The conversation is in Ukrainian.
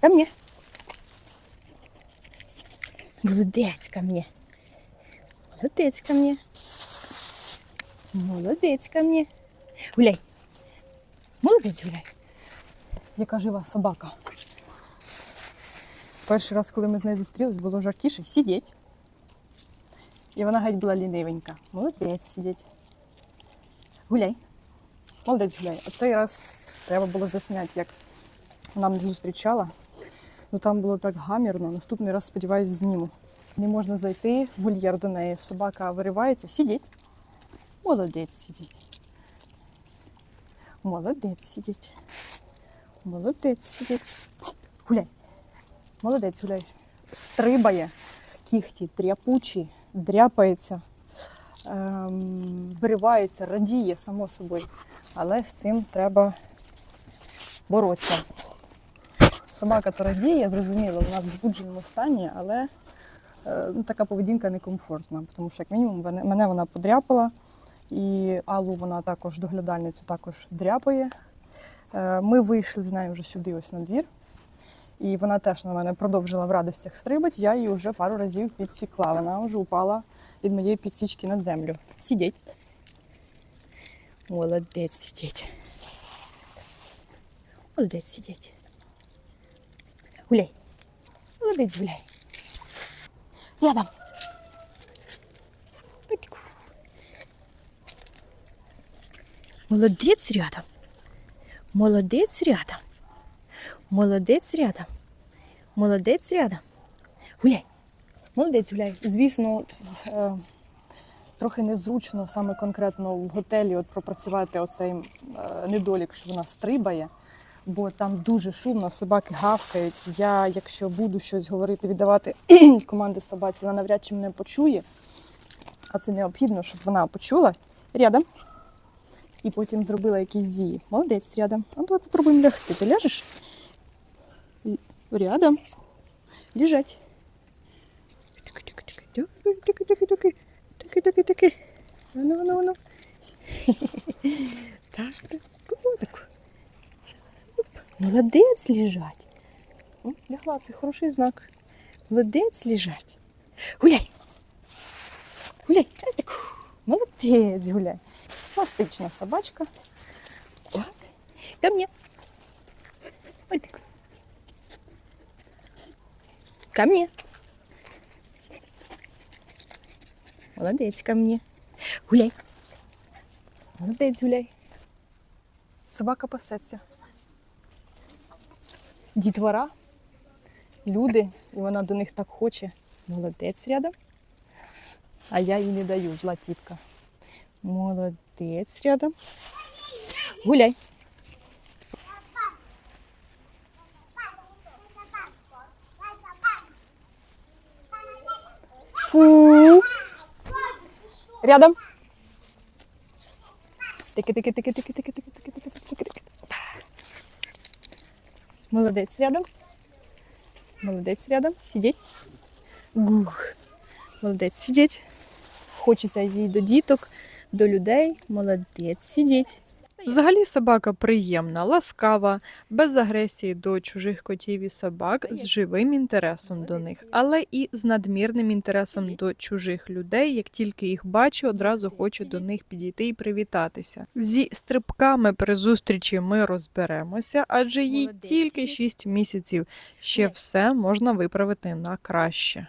Ко мне. Молодець ко мне. Молодець ко мне. Молодець ко мне. Гуляй. Молодець гуляй. Яка жива собака. Перший раз, коли ми з нею зустрілись, було жаркіше сидіть. І вона геть була лінивенька. Молодець сидіть. Гуляй. Молодець гуляй. А цей раз треба було засняти, як вона мене зустрічала. Ну там було так гамірно. Наступний раз, сподіваюсь, зніму. Не можна зайти в вольєр до неї. Собака виривається. Сидіть. Молодець сидіть. Молодець сидіть. Молодець сидіть. Гуляй. Молодець гуляй. Стрибає, кіхті, тряпучі, дряпається, ем, виривається, радіє, само собою. Але з цим треба боротися. Собака то радіє, зрозуміло, вона в збудженому стані, але е, ну, така поведінка некомфортна, тому що, як мінімум, мене, вона подряпала, і Аллу вона також доглядальницю також дряпає. Е, Ми вийшли з нею вже сюди, ось на двір. І вона теж на мене продовжила в радостях стрибати. Я її вже пару разів підсікла. Вона вже упала від моєї підсічки на землю. Сидіть. Молодець сидіть. Молодець сидіть. Гуляй. Молодець гуляй. Рядом. Молодець рядом. Молодець рядом. Молодець рядом. Молодець рядом. Гуляй. Молодець гуляй. Звісно, е, трохи незручно саме конкретно в готелі от пропрацювати оцей е, недолік, що вона стрибає, бо там дуже шумно, собаки гавкають. Я, якщо буду щось говорити, віддавати команди собаці, вона навряд чи мене почує. А це необхідно, щоб вона почула рядом і потім зробила якісь дії. Молодець рядом. А давай попробуємо лягти. Ти ляжеш? Рядом. Лежать. Тики-тики-тики. Тики-тики-тики. Ану, ану, ану. Так, так. Так. Молодець лежать. Лягла, це хороший знак. Молодець лежать. Гуляй. Гуляй. Молодець гуляй. Пластична собачка. Так. Ко мне. Ой, так. Ко мне. Молодець ко мне. Гуляй. Молодець гуляй. Собака пасеться. Дітвора, люди, і вона до них так хоче. Молодець рядом. А я їй не даю, зла тітка. Молодець рядом. Гуляй. Фу. Рядом. Тики, Молодець рядом. Молодець рядом. Сидіть. Гух. Молодець сидіть. Хочеться їй до діток, до людей. Молодець сидіть. Взагалі собака приємна, ласкава, без агресії до чужих котів і собак, з живим інтересом до них, але і з надмірним інтересом до чужих людей. Як тільки їх бачу, одразу хочу до них підійти і привітатися. Зі стрибками при зустрічі ми розберемося, адже їй тільки 6 місяців. Ще все можна виправити на краще.